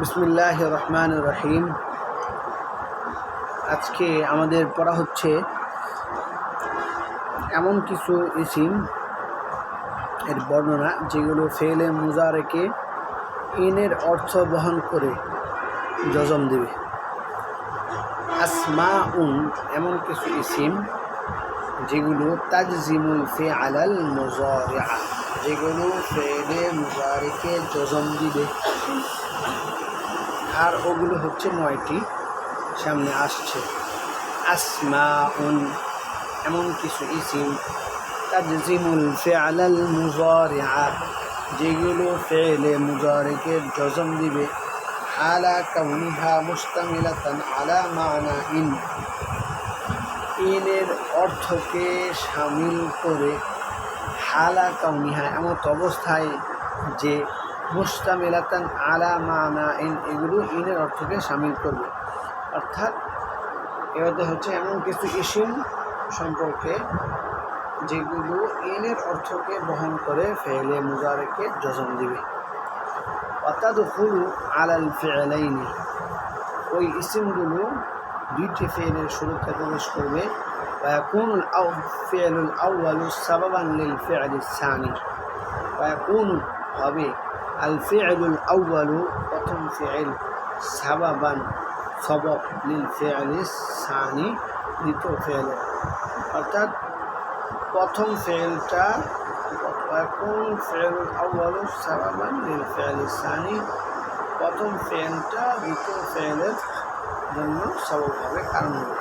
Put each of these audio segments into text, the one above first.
বিসমিল্লাহ রহমান রহিম আজকে আমাদের পড়া হচ্ছে এমন কিছু ইসিম এর বর্ণনা যেগুলো ফেলে মুজারেকে ইনের অর্থ বহন করে জজম দেবে। আসমা উন এমন কিছু ইসিম যেগুলো তাজজিমুল ফে আলাল মুজারিআ, যেগুলো ফেলে মুজারিকে জজম দিবে। আর ওগুলো হচ্ছে নয়টি সামনে আসছে। আসমা উন এমন কিছু ইসিম। তাজজিমুল ফেআলাল মুজারিআ। যেগুলো ফেলে মুজারিকে জজম দিবে। আলা কাউনিহা মুস্তামিলাতান আলা মানা ইন ইনের অর্থকে সামিল করে হালা কাউনিহা এমত অবস্থায় যে মুস্তামিলাতান আলা মানা ইন এগুলো ইনের অর্থকে সামিল করবে অর্থাৎ এবারে হচ্ছে এমন কিছু ইসিম সম্পর্কে যেগুলো ইনের অর্থকে বহন করে ফেলে মুজারেকে জজম দিবে অর্থাৎ হুলু আলাল ফেলাইনি ওই ইসিমগুলো দুইটি ফেলের শুরুতে প্রবেশ করবে ويكون الفعل الأول سببا للفعل الثاني ويكون হবে আল ফিআলুল আউ্বালু প্রথম ফিআল সাবাবান সবক লিল ফিআলি সানি দ্বিতীয় ফেলে অর্থাৎ প্রথম ফেলটা এখন ফেল আউ্বালু সাবাবান লিল ফিআলি সানি প্রথম ফেলটা দ্বিতীয় ফেলের জন্য সবকভাবে কারণ হবে।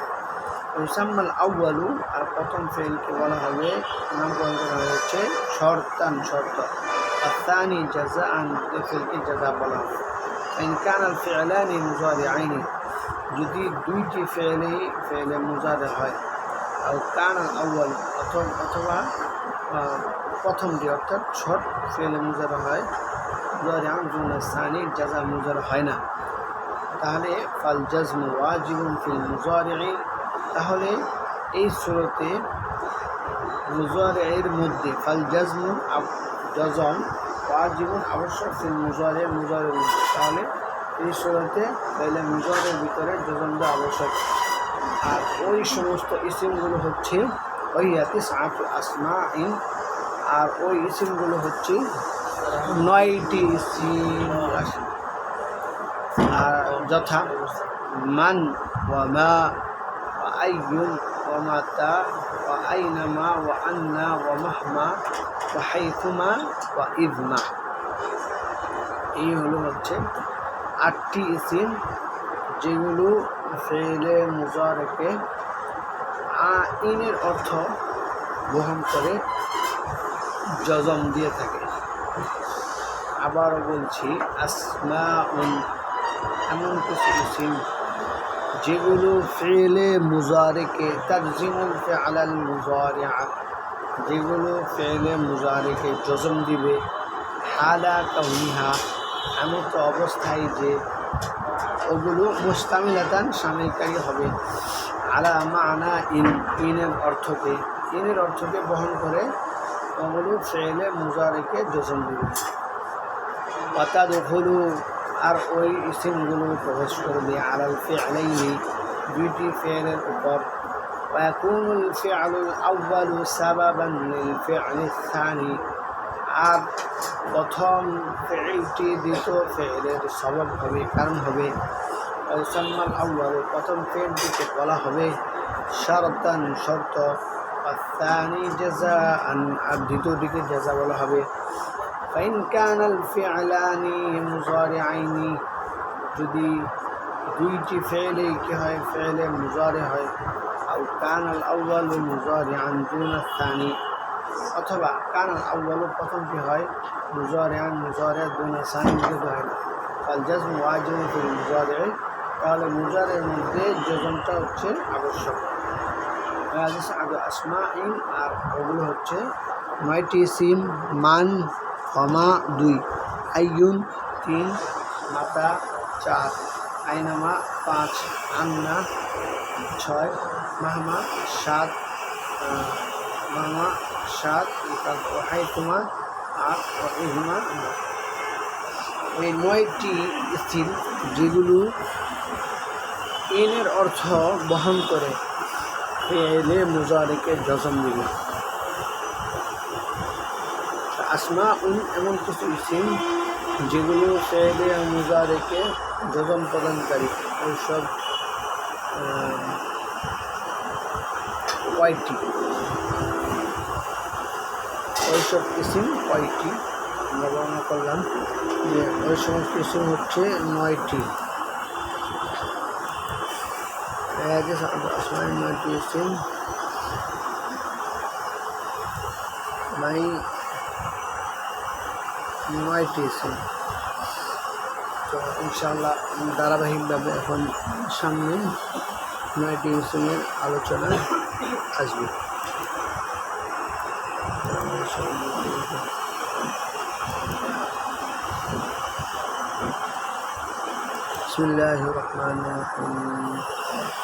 ওসাম্মাল আউ্বালু আর প্রথম ফেলকে বলা হবে, নামকরণ করা হয়েছে শর্তান, শর্ত। الثاني جزاء ফেলকে জাজা বলা হবে إن كان الفعلان مضارعين যদি দুইটি ফেলে ফেলে মুজারে হয় আর কান আউ্বাল অথবা অথবা প্রথমটি অর্থাৎ ছট ফেলে মুজারে হয় মুজারে আমজুন সানি জাজা মুজারে হয় না তাহলে ফাল জাজমু ওয়াজিবুন ফিল মুজারে তাহলে এই সুরতে মুজারের মধ্যে ফাল জাজমু জজম ওয়াজিবুন আবশ্যক ফিল মুজারের মুজারের তাহলে এই সুরতে তাহলে মুজারের ভিতরে জজমটা আবশ্যক। আর ওই সমস্ত ইসিমগুলো হচ্ছে ওই ইয়াতে সাত আসমা ইন আর ওই ইসিমগুলো হচ্ছে নয়টি ইসিম আর যথা মান ওয়া মা আইয়ুন ওয়া মাতা ওয়া আইনামা ওয়া আন্না ওয়া মাহমা ওয়া হাইথুমা ওয়া ইদমা। এই হলো হচ্ছে আটটি ইসিম যেগুলো ফেলে, মুজারকে ইনের অর্থ বহন করে জজম দিয়ে থাকে। আবারও বলছি আসমা উন এমন কিছু ইসিম যেগুলো ফেলে, মুজারেকে তাজিমুল ফে আলাল মুজারিয়া যেগুলো ফেলে মুজারেকে জজম দিবে। হালা কাউনিহা এমন তো অবস্থায় যে ওগুলো মুস্তামিলাতান সামিলকারী হবে। আলা মানা ইন, ইনের অর্থকে ইনের অর্থকে বহন করে ওগুলো ফেলে মুজারেকে জজম দিবে। অর্থাৎ হলু আর ওই ইসিমগুলো প্রবেশ করবে আলাল ফেলাইনি দুইটি ফেলের উপর। ويكون الفعل الأول سببا للفعل الثاني আর প্রথম ফেলটি দ্বিতীয় ফেলের সবব হবে কারণ হবে সম্মান আউ্বাল প্রথম ফেলটিকে বলা হবে শরতান শর্ত الثاني جزاء আর দ্বিতীয়টিকে জাজা বলা হবে فإن كان الفعلان مضارعين যদি দুইটি ফেলে কি হয় ফেলে মুজারে হয় আউ কান আল আউ্বাল মুজরি আনজুন অথবা কান আল আউ্বাল প্রথমটি হয় মুজরিয়ান মুজরে দুন সানি যদি হয় না কাল জাজ ওয়াজন ফিল মুজরে তাহলে মুজারের মধ্যে যোজনটা হচ্ছে আবশ্যক। আসমা ইন আর ওগুলো হচ্ছে মাইটি সিম, মান হমা দুই। আইয়ুন, তিন, মাতা, চার। আইনামা পাঁচ, আন্না ছয়, মাহমা সাত মাহমা সাত, তারপর হাইতুমা আট ইহমা এই নয়টি স্থির যেগুলো এনের অর্থ বহন করে। এলে মুজারিকে জজম দিবে। আসমা উন এমন কিছু ইসিম যেগুলো ফেলে মুজারিকে জজম প্রদানকারী আহ, কয়টি? ওইসব কিসিম কয়টি? আমরা করলাম যে ওই সমস্ত কিসিম হচ্ছে নয়টি। নয়টি কিসিম। নাই নয়টি কিসিম তো ইনশাআল্লাহ ধারাবাহিকভাবে এখন সামনে নয়টি কিসিমের আলোচনা আসবে بسم الله الرحمن الرحيم